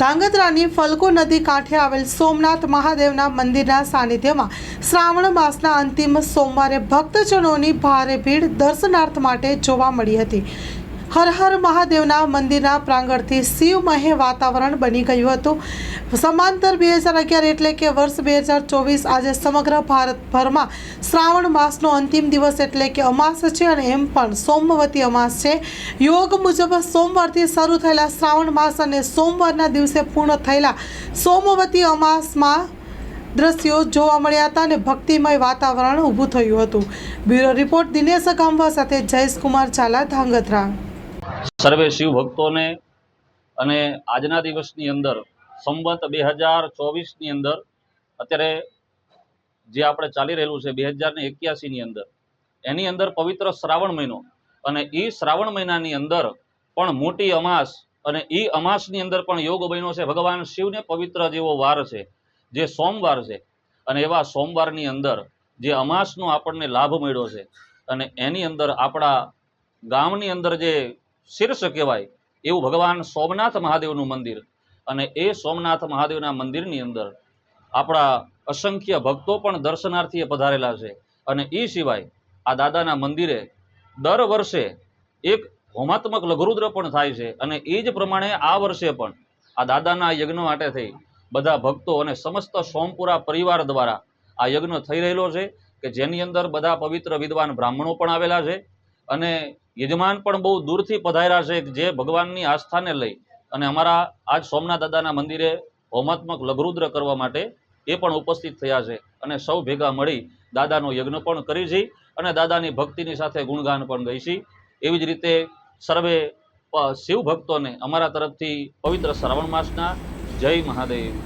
ધાંગધ્રાની ફલ્ગુ નદી કાંઠે આવેલ સોમનાથ મહાદેવના મંદિરના સાનિધ્યમાં શ્રાવણ માસના અંતિમ સોમવારે ભક્તજનોની ભારે ભીડ દર્શનાર્થ માટે જોવા મળી હતી. હર હર મહાદેવના મંદિરના પ્રાંગણથી શિવમય વાતાવરણ બની ગયું હતું. સમાંતર બે હજાર અગિયાર એટલે કે વર્ષ બે હજાર ચોવીસ આજે સમગ્ર ભારતભરમાં શ્રાવણ માસનો અંતિમ દિવસ એટલે કે અમાસ છે અને એમ પણ સોમવતી અમાસ છે. યોગ મુજબ સોમવારથી શરૂ થયેલા શ્રાવણ માસ અને સોમવારના દિવસે પૂર્ણ થયેલા સોમવતી અમાસમાં દ્રશ્યો જોવા મળ્યા હતા અને ભક્તિમય વાતાવરણ ઊભું થયું હતું. બ્યુરો રિપોર્ટ દિનેશ ગામવા સાથે જયેશકુમાર ઝાલા ધાંગધ્રા. સર્વે શિવ ભક્તોને અને આજના દિવસની અંદર સંવત બે હજાર ચોવીસની અંદર અત્યારે જે આપણે ચાલી રહેલું છે બે હજાર ને એક્યાસીની અંદર, એની અંદર પવિત્ર શ્રાવણ મહિનો અને એ શ્રાવણ મહિનાની અંદર પણ મોટી અમાસ અને એ અમાસની અંદર પણ યોગ બન્યો છે. ભગવાન શિવને પવિત્ર જેવો વાર છે, જે સોમવાર છે અને એવા સોમવારની અંદર જે અમાસનો આપણને લાભ મળ્યો છે અને એની અંદર આપણા ગામની અંદર જે શીર્ષ કહેવાય એવું ભગવાન સોમનાથ મહાદેવનું મંદિર. અને એ સોમનાથ મહાદેવના મંદિરની અંદર આપણા અસંખ્ય ભક્તો પણ દર્શનાર્થીએ પધારેલા છે. અને એ સિવાય આ દાદાના મંદિરે દર વર્ષે એક હોમાત્મક લઘુરુદ્ર પણ થાય છે. અને એ જ પ્રમાણે આ વર્ષે પણ આ દાદાના યજ્ઞ માટે થઈ બધા ભક્તો અને સમસ્ત સોમપુરા પરિવાર દ્વારા આ યજ્ઞ થઈ રહેલો છે કે જેની અંદર બધા પવિત્ર વિદ્વાન બ્રાહ્મણો પણ આવેલા છે. અને યજમાન પણ બહુ દૂરથી પધાર્યા છે જે ભગવાનની આસ્થાને લઈ અને અમારા આજ સોમનાથ દાદાના મંદિરે હોમાત્મક લઘુરુદ્ર કરવા માટે એ પણ ઉપસ્થિત થયા છે અને સૌ ભેગા મળી દાદાનો યજ્ઞ પણ કરી છે અને દાદાની ભક્તિની સાથે ગુણગાન પણ ગઈ છે. એવી જ રીતે સર્વે શિવ ભક્તોને અમારા તરફથી પવિત્ર શ્રાવણ માસના જય મહાદેવ.